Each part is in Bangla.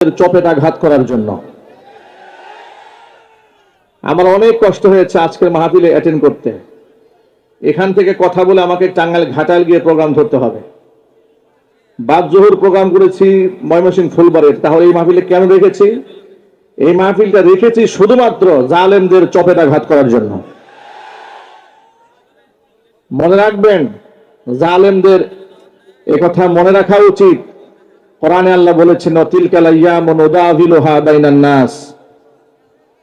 চপেটাঘাত করার জন্য। আমার অনেক কষ্ট হয়েছে আজকের মাহফিলে অ্যাটেন্ড করতে। এখান থেকে কথা বলে আমাকে টাঙ্গাইল ঘাটাল গিয়ে প্রোগ্রাম ধরতে হবে। বাদ জোহর প্রোগ্রাম করেছি ময়মনসিং ফুলবাড়ির। তাহলে এই মাহফিলে কেন রেখেছি? এই মাহফিলটা রেখেছি শুধুমাত্র জালেমদের চপেটাঘাত করার জন্য। মনে রাখবেন, জালেমদের কথা মনে রাখা উচিত। কোরআনে আল্লাহ বলেছেন নাস।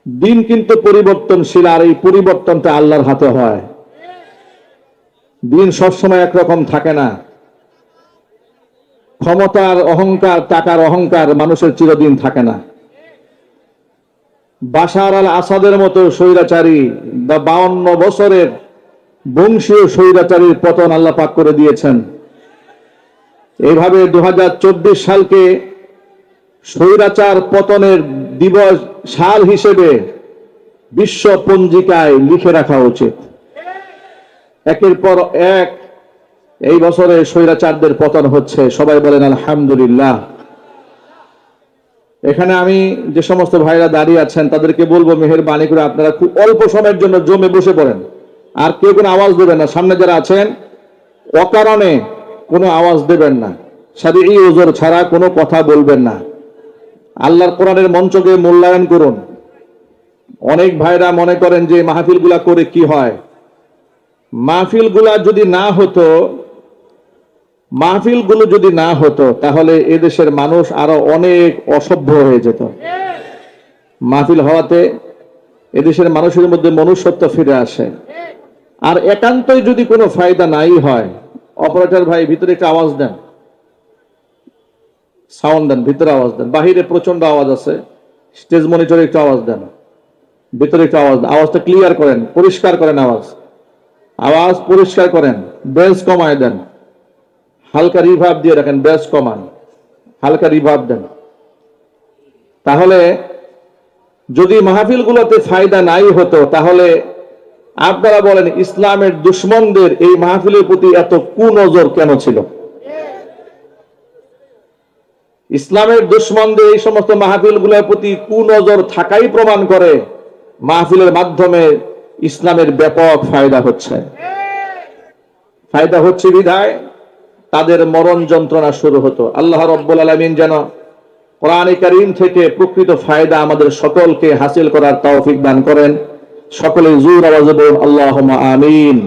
দিন কিন্তু পরিবর্তনশীল আর এই পরিবর্তনটা আল্লাহর হাতে হয়। দিন সবসময় একরকম থাকে না। ক্ষমতার অহংকার, টাকার অহংকার মানুষের চিরদিন থাকে না। বাশার আল আসাদের মতো স্বৈরাচারী, বা বাউন্ন বছরের বংশীয় স্বৈরাচারীর পতন আল্লাহ পাক করে দিয়েছেন। এইভাবে দু হাজার চব্বিশ সালকে স্বৈরাচার পতনের দিবস সাল হিসেবে বিশ্ব পঞ্জিকায় লিখে রাখা উচিত। একের পর এক এই বছরে স্বৈরাচারদের পতন হচ্ছে। সবাই বলেন, আলহামদুলিল্লাহ। এখানে আমি যে সমস্ত ভাইরা দাঁড়িয়ে আছেন, তাদেরকে বলব, মেহেরবানি করে আপনারা খুব অল্প সময়ের জন্য জমে বসে পড়েন। আর কেউ কোনো আওয়াজ দেবেন না। সামনে যারা আছেন, অকারণে কোনো আওয়াজ দেবেন না। সাথে এই ওজোর ছাড়া কোনো কথা বলবেন না। আল্লাহর কোরআনের মঞ্চকে মূল্যায়ন করুন। অনেক ভাইরা মনে করেন যে মাহফিলগুলা করে কি হয়। মাহফিলগুলা যদি না হতো, মাহফিলগুলো যদি না হতো, তাহলে এদেশের মানুষ আরও অনেক অসভ্য হয়ে যেত। মাহফিল হওয়াতে এদেশের মানুষের মধ্যে মনুষ্যত্ব ফিরে আসে। আর একান্তই যদি কোনো ফায়দা নাই হয় অপারেটর ভাই, ভিতরে একটা আওয়াজ দেন। সাউন্ড দেন, ভিতরে আওয়াজ দেন। বাহিরে প্রচণ্ড আওয়াজ আছে। স্টেজ মনিটরে একটু আওয়াজ দেন। ভিতরে একটু আওয়াজ দেন। আওয়াজটা ক্লিয়ার করেন, পরিষ্কার করেন আওয়াজ। আওয়াজ পরিষ্কার করেন বেস কমায় দেন। হালকা রিভাব দিয়ে রাখেন বেস কমান। হালকা রিভাব দেন। তাহলে যদি মাহফিলগুলোতে ফায়দা নাই হতো, তাহলে আপনারা বলেন, ইসলামের দুশ্মনদের এই মাহফিলের প্রতি এত কুনজর কেন ছিল? ইসলামের দুশ্মনদের এই সমস্ত মাহফিলগুলোর প্রতি কুনজর থাকাই প্রমাণ করে মাহফিলের মাধ্যমে ইসলামের ব্যাপক ফায়দা হচ্ছে। ফায়দা হচ্ছে বিধায় তাদের মরণ যন্ত্রণা শুরু হতো। আল্লাহ রব্বুল আলমিন যেন কোরআনে করিম থেকে প্রকৃত ফায়দা আমাদের সকলকে হাসিল করার তৌফিক দান করেন। সকলে জোর আওয়াজে বলুন আল্লাহ আমিন।